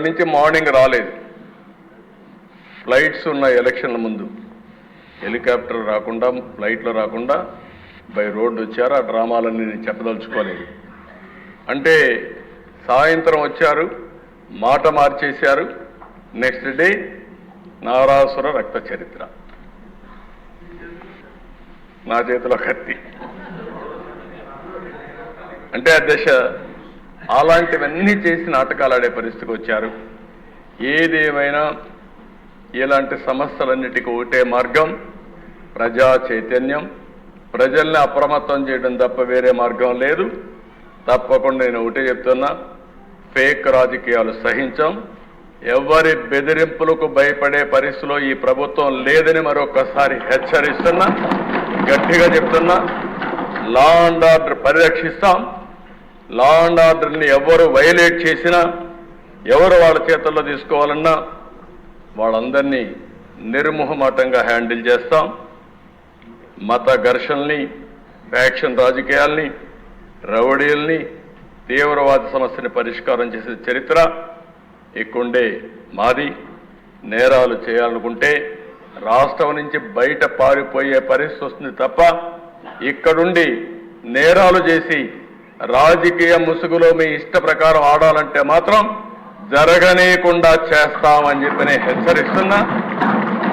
నుంచి మార్నింగ్ రాలేదు. ఫ్లైట్స్ ఉన్న ఎలక్షన్ల ముందు. హెలికాప్టర్ రాకుండా ఫ్లైట్లో రాకుండా బై రోడ్డు వచ్చారు. ఆ డ్రామాలన్నీ నేను చెప్పదలుచుకోలేదు. అంటే సాయంత్రం వచ్చారు మాట మార్చేశారు. నెక్స్ట్ డే నారాసుర రక్త చరిత్ర. నా చేతిలో కత్తి. అంటే అధ్యక్ష అలాంటివన్నీ చేసి నాటకాలు ఆడే పరిస్థితికి వచ్చారు. ఏదేమైనా ఇలాంటి సమస్యలన్నిటికీ ఒకటే మార్గం ప్రజా చైతన్యం. ప్రజల్ని అప్రమత్తం చేయడం తప్ప వేరే మార్గం లేదు. తప్పకుండా నేను ఒకటే చెప్తున్నా ఫేక్ రాజకీయాలు సహించాం. ఎవరి బెదిరింపులకు భయపడే పరిస్థితిలో ఈ ప్రభుత్వం లేదని మరొకసారి హెచ్చరిస్తున్నా గట్టిగా చెప్తున్నా లా అండ్ ఆర్డర్ పరిరక్షిస్తాం. లా అండ్ ఆర్డర్ని ఎవరు వైలేట్ చేసినా ఎవరు వాళ్ళ చేతుల్లో తీసుకోవాలన్నా వాళ్ళందరినీ నిర్మోహమాటంగా హ్యాండిల్ చేస్తాం. మత ఘర్షణల్ని ఫ్యాక్షన్ రాజకీయాల్ని రౌడీల్ని తీవ్రవాద సమస్యని పరిష్కారం చేసే చరిత్ర ఇక్కడుండే మాది. నేరాలు చేయాలనుకుంటే రాష్ట్రం నుంచి బయట పారిపోయే పరిస్థితి వస్తుంది తప్ప ఇక్కడుండి నేరాలు చేసి రాజకీయ ముసుగులో మీ ఇష్ట ప్రకారం ఆడాలంటే మాత్రం జరగనీయకుండా చేస్తామని చెప్పి నేను హెచ్చరిస్తున్నా.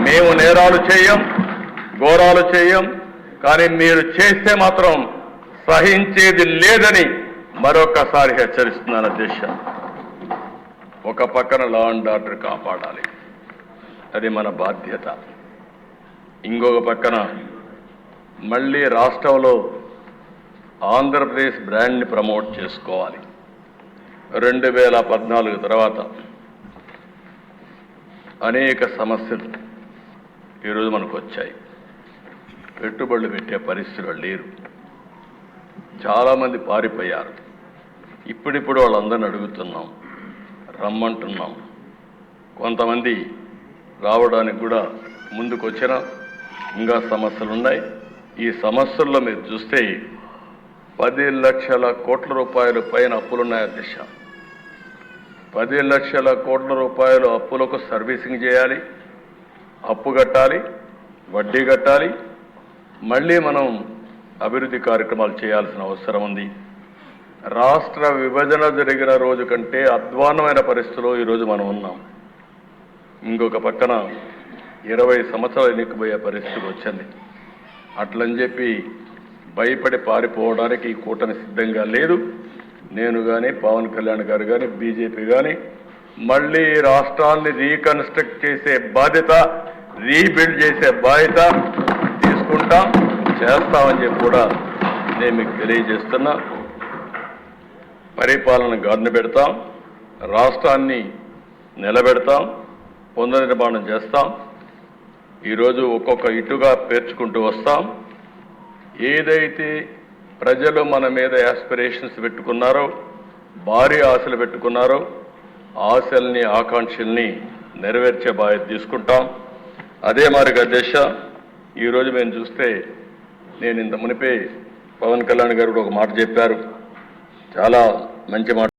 మేము నేరాలు చేయం ఘోరాలు చేయం కానీ మీరు చేస్తే మాత్రం సహించేది లేదని మరొకసారి హెచ్చరిస్తున్నాను అధ్యక్ష. ఒక పక్కన లా అండ్ ఆర్డర్ కాపాడాలి. అది మన బాధ్యత. ఇంకొక పక్కన మళ్ళీ రాష్ట్రంలో ఆంధ్రప్రదేశ్ బ్రాండ్ని ప్రమోట్ చేసుకోవాలి. రెండు వేల పద్నాలుగు తర్వాత అనేక సమస్యలు ఈరోజు మనకు వచ్చాయి. పెట్టుబడులు పెట్టే పరిస్థితులు లేరు. చాలామంది పారిపోయారు. ఇప్పుడిప్పుడు వాళ్ళందరిని అడుగుతున్నాం రమ్మంటున్నాం. కొంతమంది రావడానికి కూడా ముందుకు వచ్చిన ఇంకా సమస్యలు ఉన్నాయి ఈ సమస్యల్లో మీరు చూస్తే పది లక్షల కోట్ల రూపాయలు పైన అప్పులున్నాయి అధ్యక్ష పది లక్షల కోట్ల రూపాయలు అప్పులకు సర్వీసింగ్ చేయాలి అప్పు కట్టాలి వడ్డీ కట్టాలి మళ్ళీ మనం అభివృద్ధి కార్యక్రమాలు చేయాల్సిన అవసరం ఉంది. రాష్ట్ర విభజన జరిగిన రోజు కంటే అధ్వాన్నమైన పరిస్థితిలో ఈరోజు మనం ఉన్నాం. ఇంకొక పక్కన ఇరవై సంవత్సరాలు ఎన్నికపోయే పరిస్థితి వచ్చింది. అట్లని చెప్పి భయపడి పారిపోవడానికి ఈ కూటమి సిద్ధంగా లేదు. నేను కానీ పవన్ కళ్యాణ్ గారు కానీ బీజేపీ కానీ మళ్ళీ రాష్ట్రాన్ని రీకన్స్ట్రక్ట్ చేసే బాధ్యత రీబిల్డ్ చేసే బాధ్యత తీసుకుంటాం చేస్తామని చెప్పి కూడా నేను మీకు తెలియజేస్తున్నా. పరిపాలన గాడిన పెడతాం రాష్ట్రాన్ని నిలబెడతాం పునర్నిర్మాణం చేస్తాం. ఈరోజు ఒక్కొక్క ఇటుగా పేర్చుకుంటూ వస్తాం. ఏదైతే ప్రజలు మన మీద యాస్పిరేషన్స్ పెట్టుకున్నారో భారీ ఆశలు పెట్టుకున్నారో ఆశల్ని ఆకాంక్షల్ని నెరవేర్చే బాధ్యత తీసుకుంటాం. అదే మరి దశ ఈరోజు మేము చూస్తే నేను ఇంత మునిపే పవన్ కళ్యాణ్ గారు కూడా ఒక మాట చెప్పారు. చాలా మంచి మాట